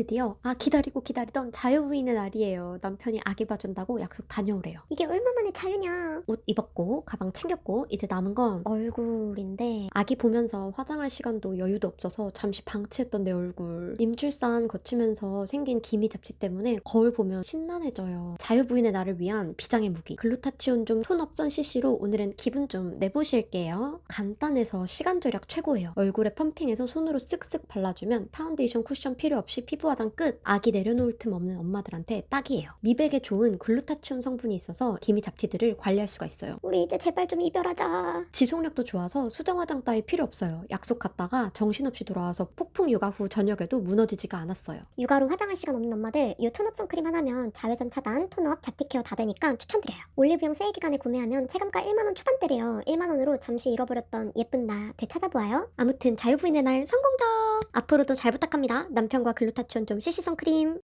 드디어 아 기다리고 기다리던 자유부인의 날이에요. 남편이 아기 봐준다고 약속 다녀오래요. 이게 얼마만에 자유냐? 옷 입었고 가방 챙겼고 이제 남은 건 얼굴인데 아기 보면서 화장할 시간도 여유도 없어서 잠시 방치했던 내 얼굴 임출산 거치면서 생긴 기미 잡티 때문에 거울 보면 심란해져요 자유부인의 나를 위한 비장의 무기 글루타치온 좀 톤 업선 CC로 오늘은 기분 좀 내보실게요 간단해서 시간 절약 최고예요 얼굴에 펌핑해서 손으로 쓱쓱 발라주면 파운데이션 쿠션 필요 없이 피부 화장 끝 아기 내려놓을 틈 없는 엄마들한테 딱이에요 미백에 좋은 글루타치온 성분이 있어서 기미 잡티들을 관리할 수가 있어요 우리 이제 제발 좀 이별하자. 지속력도 좋아서 수정 화장 따위 필요 없어요. 약속 갔다가 정신없이 돌아와서 폭풍 육아 후 저녁에도 무너지지가 않았어요. 육아로 화장할 시간 없는 엄마들 이 톤업 선크림 하나면 자외선 차단, 톤업, 잡티 케어 다 되니까 추천드려요. 올리브영 세일 기간에 구매하면 체감가 1만원 초반대래요. 1만원으로 잠시 잃어버렸던 예쁜 나 되찾아보아요. 아무튼 자유부인의 날 성공적! 앞으로도 잘 부탁합니다. 남편과 글루타치온 좀 CC 선크림.